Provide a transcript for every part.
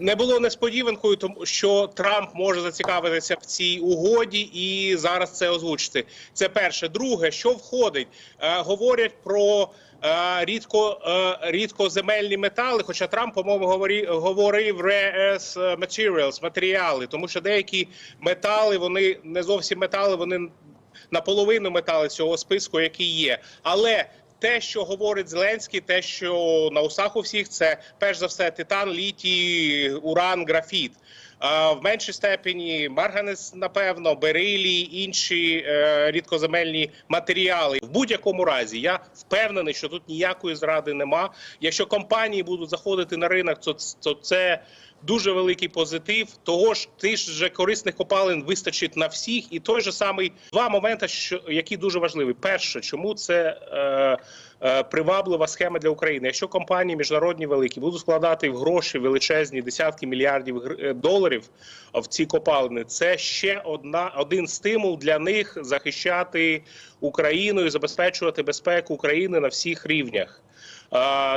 не було несподіванкою, тому що Трамп може зацікавитися в цій угоді і зараз це озвучити. Це перше. Друге, що входить, Е, говорять про. е, Рідко е, рідкоземельні метали, хоча Трамп, по-моєму, говорі- говорив rare earth materials, матеріали, тому що деякі метали вони не зовсім метали, вони наполовину метали цього списку, який є. Але те, що говорить Зеленський, те, що на усах у всіх, це перш за все титан, літій, уран, графіт. В меншій степені марганець, напевно, берилій, інші е, рідкоземельні матеріали. В будь-якому разі я впевнений, що тут ніякої зради нема. Якщо компанії будуть заходити на ринок, то, то це дуже великий позитив. Того ж тих же корисних копалин вистачить на всіх. І той же самий два моменти, що які дуже важливі. Перше, чому це е, приваблива схема для України? Якщо компанії міжнародні великі будуть складати в гроші величезні десятки мільярдів е, доларів в ці копалини, це ще одна один стимул для них захищати Україну і забезпечувати безпеку України на всіх рівнях.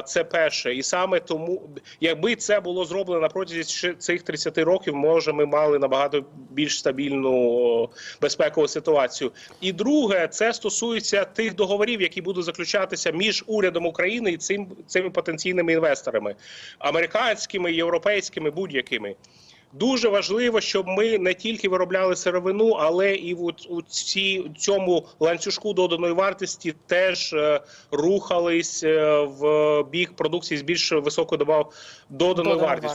Це перше, і саме тому, якби це було зроблено ще цих 30 років, може ми мали набагато більш стабільну безпекову ситуацію. І друге, це стосується тих договорів, які будуть заключатися між урядом України і цим цими потенційними інвесторами, американськими, європейськими, будь-якими. Дуже важливо, щоб ми не тільки виробляли сировину, але і в у ці цьому ланцюжку доданої вартості теж е, рухались е, в бік продукції з більш високою добав доданої вартістю.